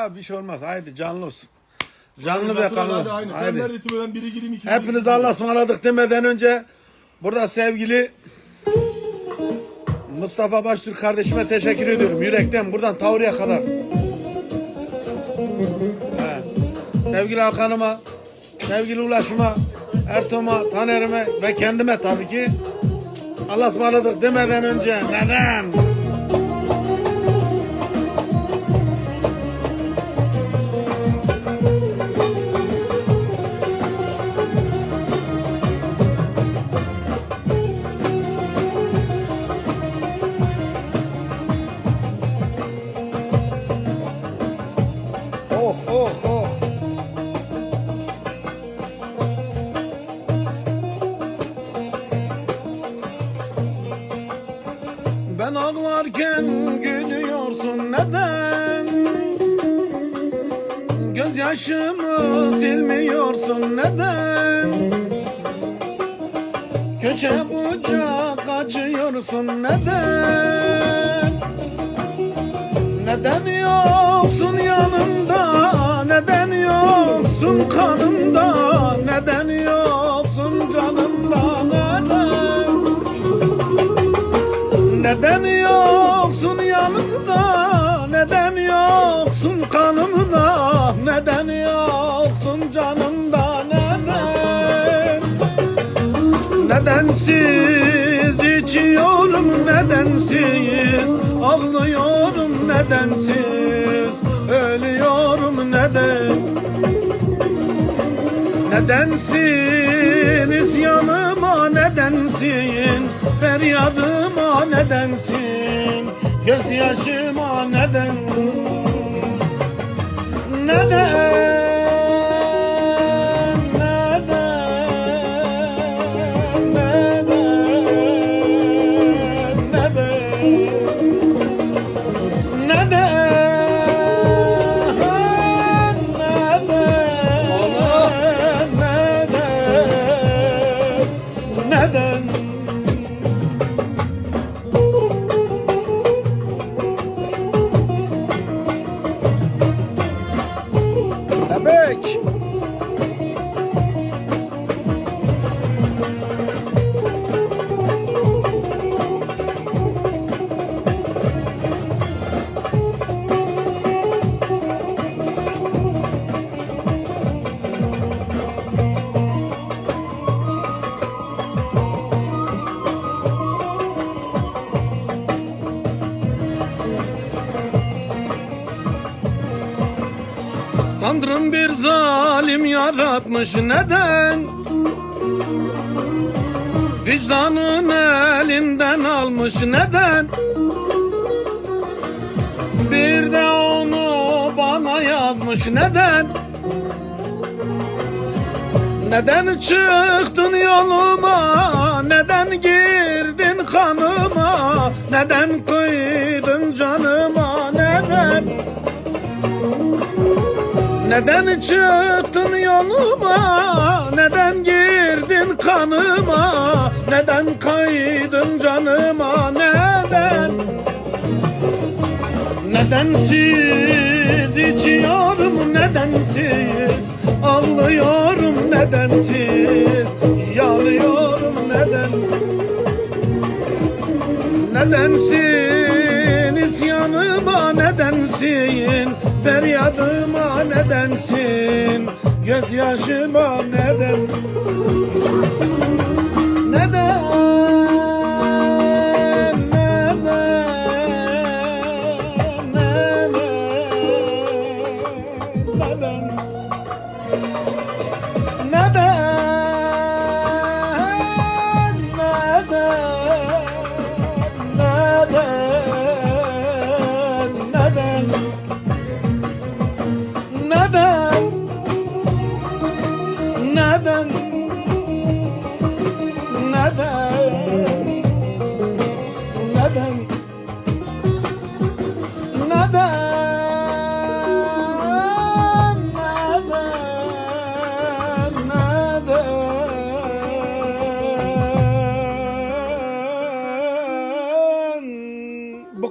Ya bir şey olmaz. Haydi canlı olsun. Canlı ve kanlı. aynı. Sen Haydi. ver ritmi ben biri gireyim iki Hepiniz Allah'a ısmarladık demeden önce burada sevgili Mustafa Baştürk kardeşime teşekkür ediyorum. Yürekten buradan Tavri'ye kadar. He. Sevgili Hakan'ıma, sevgili Ulaş'ıma, Ertuğ'uma, Taner'ime ve kendime tabii ki Allah'a ısmarladık demeden önce neden? Ağlarken gülüyorsun neden? Gözyaşımı silmiyorsun neden? Köşe bucak açıyorsun neden? Neden yoksun yanımda? Neden yoksun kanımda? Neden yoksun canımda? Neden? Neden Nedensiz içiyorum nedensiz Ağlıyorum nedensiz Ölüyorum neden? Nedensin isyanıma nedensin Feryadıma nedensin Gözyaşıma neden? Neden Neden? Bebek Tanrım bir zalim yaratmış neden? Vicdanın elinden almış neden? Bir de onu bana yazmış neden? Neden çıktın yoluma? Neden girdin kanıma? Neden kıydın Neden çıktın yoluma? Neden girdin kanıma? Neden kaydın canıma? Neden? Nedensiz içiyorum nedensiz Ağlıyorum nedensiz Yalıyorum neden Nedensin isyanıma nedensin? Feryadıma nedensin? Gözyaşıma Neden? Neden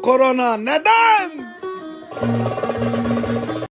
korona neden?